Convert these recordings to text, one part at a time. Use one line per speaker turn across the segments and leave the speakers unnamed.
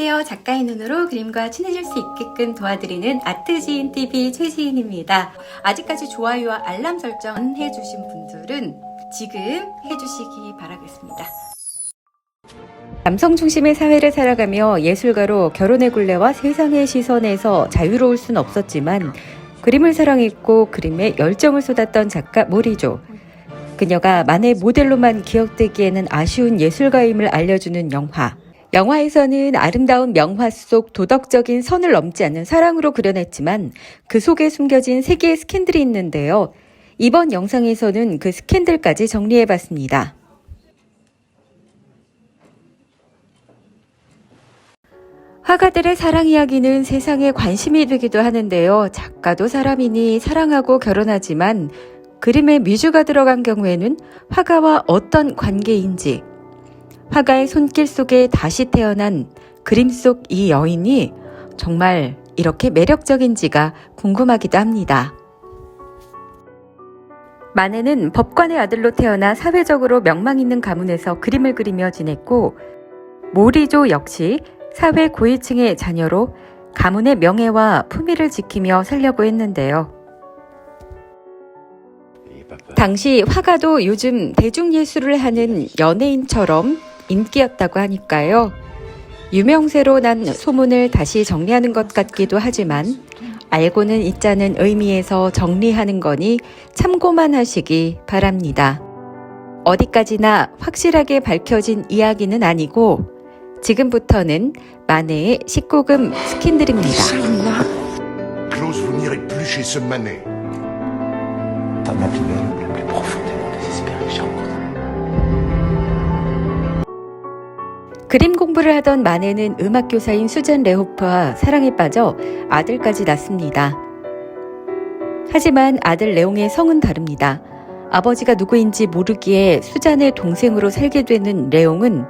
안녕하세요. 작가의 눈으로 그림과 친해질 수 있게끔 도와드리는 아트지인 TV 최지인입니다. 아직까지 좋아요와 알람 설정 해주신 분들은 지금 해주시기 바라겠습니다. 남성 중심의 사회를 살아가며 예술가로 결혼의 굴레와 세상의 시선에서 자유로울 순 없었지만 그림을 사랑했고 그림에 열정을 쏟았던 작가 모리조. 그녀가 만의 모델로만 기억되기에는 아쉬운 예술가임을 알려주는 영화. 영화에서는 아름다운 명화 속 도덕적인 선을 넘지 않는 사랑으로 그려냈지만 그 속에 숨겨진 세 개의 스캔들이 있는데요. 이번 영상에서는 그 스캔들까지 정리해봤습니다. 화가들의 사랑 이야기는 세상에 관심이 되기도 하는데요. 작가도 사람이니 사랑하고 결혼하지만 그림에 미주가 들어간 경우에는 화가와 어떤 관계인지, 화가의 손길 속에 다시 태어난 그림 속 이 여인이 정말 이렇게 매력적인지가 궁금하기도 합니다. 마네는 법관의 아들로 태어나 사회적으로 명망 있는 가문에서 그림을 그리며 지냈고, 모리조 역시 사회 고위층의 자녀로 가문의 명예와 품위를 지키며 살려고 했는데요. 당시 화가도 요즘 대중예술을 하는 연예인처럼 인기였다고 하니까요. 유명세로 난 소문을 다시 정리하는 것 같기도 하지만 알고는 있자는 의미에서 정리하는 거니 참고만 하시기 바랍니다. 어디까지나 확실하게 밝혀진 이야기는 아니고 지금부터는 마네의 19금 스킨들입니다. 그림 공부를 하던 마네는 음악 교사인 수잔 레호프와 사랑에 빠져 아들까지 낳습니다. 하지만 아들 레옹의 성은 다릅니다. 아버지가 누구인지 모르기에 수잔의 동생으로 살게 되는 레옹은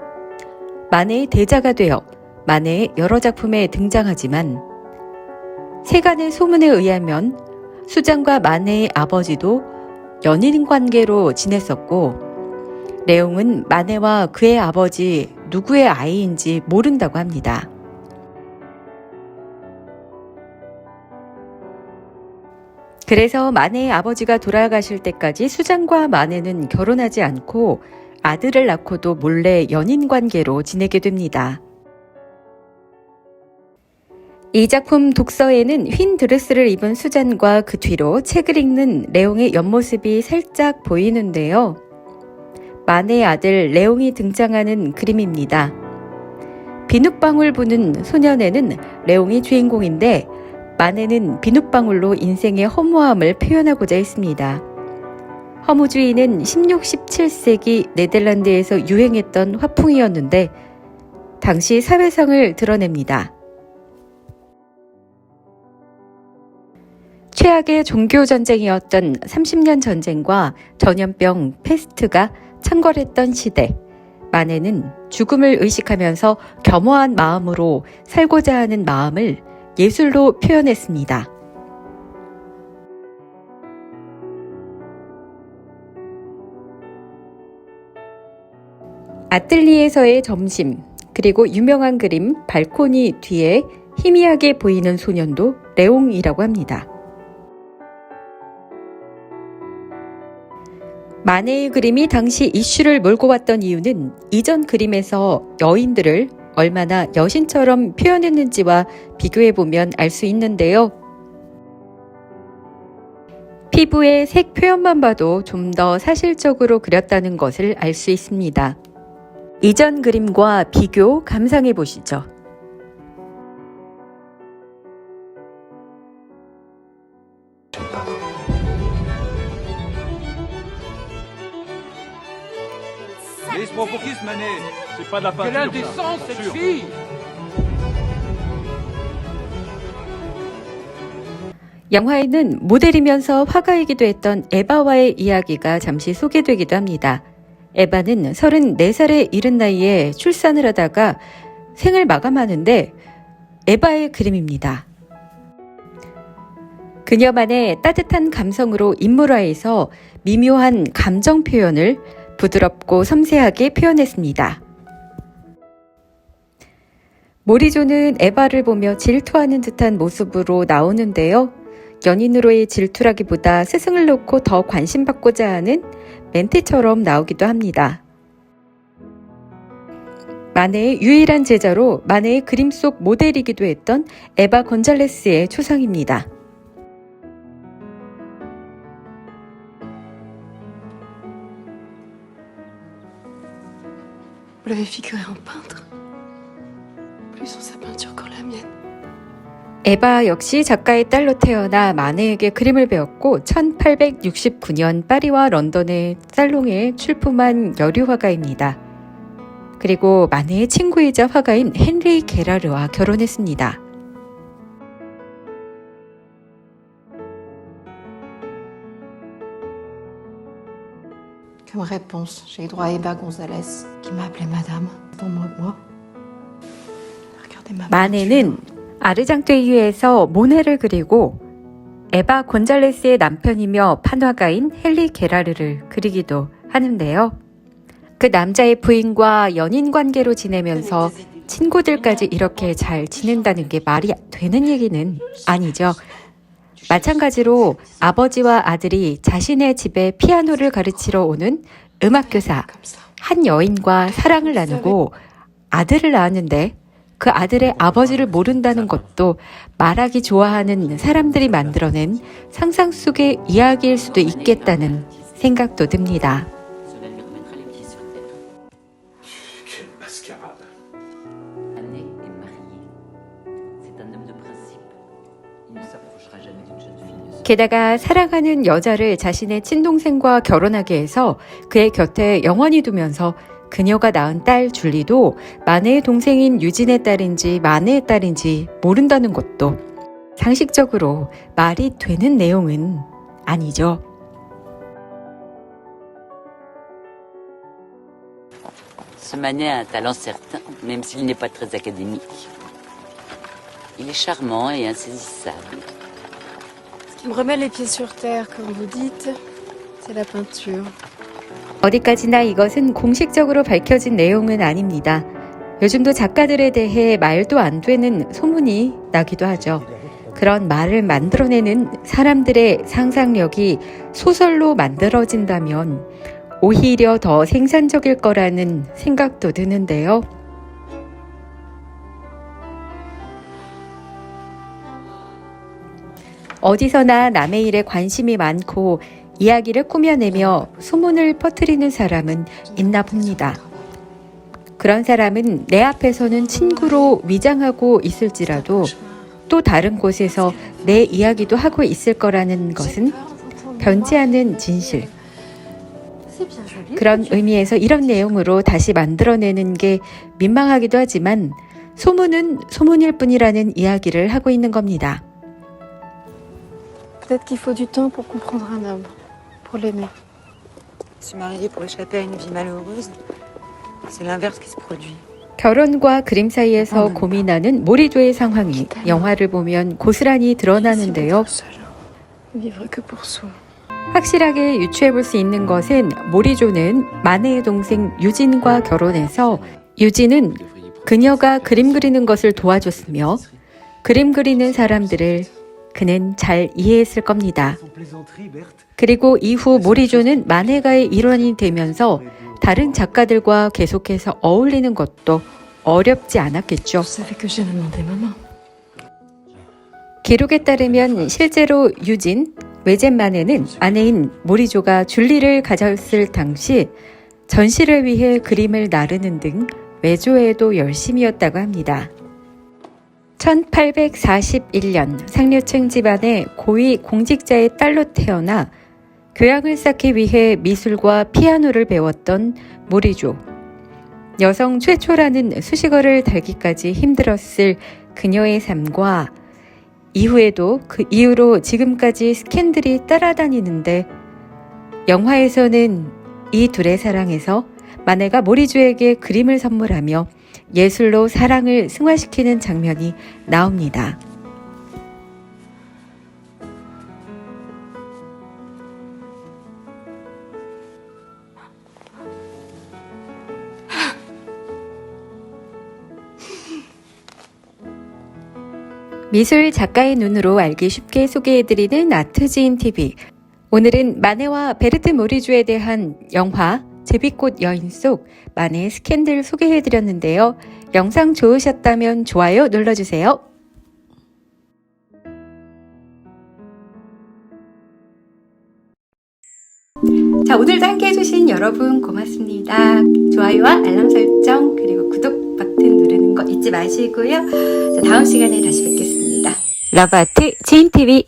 마네의 대자가 되어 마네의 여러 작품에 등장하지만 세간의 소문에 의하면 수잔과 마네의 아버지도 연인 관계로 지냈었고 레옹은 마네와 그의 아버지 누구의 아이인지 모른다고 합니다. 그래서 마네의 아버지가 돌아가실 때까지 수잔과 마네는 결혼하지 않고 아들을 낳고도 몰래 연인 관계로 지내게 됩니다. 이 작품 독서에는 흰 드레스를 입은 수잔과 그 뒤로 책을 읽는 레옹의 옆모습이 살짝 보이는데요. 마네의 아들 레옹이 등장하는 그림입니다. 비눗방울 부는 소년에는 레옹이 주인공인데 마네는 비눗방울로 인생의 허무함을 표현하고자 했습니다. 허무주의는 16, 17세기 네덜란드에서 유행했던 화풍이었는데 당시 사회성을 드러냅니다. 최악의 종교 전쟁이었던 30년 전쟁과 전염병 페스트가 창궐했던 시대. 마네는 죽음을 의식하면서 겸허한 마음으로 살고자 하는 마음을 예술로 표현했습니다. 아틀리에서의 점심, 그리고 유명한 그림 발코니 뒤에 희미하게 보이는 소년도 레옹이라고 합니다. 마네의 그림이 당시 이슈를 몰고 왔던 이유는 이전 그림에서 여인들을 얼마나 여신처럼 표현했는지와 비교해보면 알 수 있는데요. 피부의 색 표현만 봐도 좀 더 사실적으로 그렸다는 것을 알 수 있습니다. 이전 그림과 비교 감상해 보시죠.
Ce manet C'est pas de la peinture.
Quelle indécence, cette
sûr.
fille
영화에는 모델이면서 화가이기도 했던 에바와의 이야기가 잠시 소개되기도 합니다. 에바는 34살에 이른 나이에 출산을 하다가 생을 마감하는데 에바의 그림입니다. 그녀만의 따뜻한 감성으로 인물화해서 미묘한 감정 표현을 부드럽고 섬세하게 표현했습니다. 모리조는 에바를 보며 질투하는 듯한 모습으로 나오는데요. 연인으로의 질투라기보다 스승을 놓고 더 관심받고자 하는 멘트처럼 나오기도 합니다. 마네의 유일한 제자로 마네의 그림 속 모델이기도 했던 에바 건잘레스의 추상입니다.
L'avez figuré en peintre Plus sur sa peinture qu'en la mienne.
에바 역시 작가의 딸로 태어나 마네에게 그림을 배웠고 1869년 파리와 런던의 살롱에 출품한 여류화가입니다. 그리고 마네의 친구이자 화가인 헨리 게라르와 결혼했습니다.
Comme réponse, j'ai droit à Eva Gonzalez, qui m'a appelée madame. Pour moi, moi. Regardez ma
마네는 아르장테이유에서 모네를 그리고 에바 곤잘레스의 남편이며 판화가인 헨리 게라르를 그리기도 하는데요. 그 남자의 부인과 연인 관계로 지내면서 친구들까지 이렇게 잘 지낸다는 게 말이 되는 얘기는 아니죠. 마찬가지로 아버지와 아들이 자신의 집에 피아노를 가르치러 오는 음악교사. 한 여인과 사랑을 나누고 아들을 낳았는데 그 아들의 아버지를 모른다는 것도 말하기 좋아하는 사람들이 만들어낸 상상 속의 이야기일 수도 있겠다는 생각도 듭니다. 게다가 사랑하는 여자를 자신의 친동생과 결혼하게 해서 그의 곁에 영원히 두면서 그녀가 낳은 딸 줄리도 마네의 동생인 유진의 딸인지 마네의 딸인지 모른다는 것도 상식적으로 말이 되는 내용은 아니죠.
Ce a un talent certain, même s'il n'est pas très académique. Il est charmant et insaisissable.
Me remet les pieds sur terre, comme vous dites, c'est la peinture.
어디까지나 이것은 공식적으로 밝혀진 내용은 아닙니다. 요즘도 작가들에 대해 말도 안 되는 소문이 나기도 하죠. 그런 말을 만들어내는 사람들의 상상력이 소설로 만들어진다면 오히려 더 생산적일 거라는 생각도 드는데요. 어디서나 남의 일에 관심이 많고 이야기를 꾸며내며 소문을 퍼뜨리는 사람은 있나 봅니다. 그런 사람은 내 앞에서는 친구로 위장하고 있을지라도 또 다른 곳에서 내 이야기도 하고 있을 거라는 것은 변치 않는 진실. 그런 의미에서 이런 내용으로 다시 만들어내는 게 민망하기도 하지만 소문은 소문일 뿐이라는 이야기를 하고 있는 겁니다.
Peut-être qu'il faut du temps pour comprendre un homme, pour l'aimer.
Se marier pour échapper à une vie malheureuse, c'est l'inverse qui se produit.
결혼과 그림 사이에서
음.
고민하는 모리조의 상황이 영화를 보면 고스란히 드러나는데요. 확실하게 유추해 볼 수 있는 것은 모리조는 마네의 동생 유진과 결혼해서 유진은 그녀가 그림 그리는 것을 도와줬으며 그림 그리는 사람들을 그는 잘 이해했을 겁니다. 그리고 이후 모리조는 마네가의 일원이 되면서 다른 작가들과 계속해서 어울리는 것도 어렵지 않았겠죠. 기록에 따르면 실제로 유진, 외젠만에는 아내인 모리조가 줄리를 가졌을 당시 전시를 위해 그림을 나르는 등 외조에도 열심이었다고 합니다. 1841년 상류층 집안의 고위 공직자의 딸로 태어나 교양을 쌓기 위해 미술과 피아노를 배웠던 모리조. 여성 최초라는 수식어를 달기까지 힘들었을 그녀의 삶과 이후에도 그 이후로 지금까지 스캔들이 따라다니는데 영화에서는 이 둘의 사랑에서 마네가 모리주에게 그림을 선물하며 예술로 사랑을 승화시키는 장면이 나옵니다. 미술 작가의 눈으로 알기 쉽게 소개해드리는 아트지인 TV. 오늘은 마네와 베르트 모리주에 대한 영화 제비꽃 여인 속 마네 스캔들 소개해드렸는데요. 영상 좋으셨다면 좋아요 눌러주세요. 자, 오늘도 함께 해주신 여러분 고맙습니다. 좋아요와 알람 설정, 그리고 구독 버튼 누르는 거 잊지 마시고요. 자, 다음 시간에 다시 뵙겠습니다. 러브아트 지인TV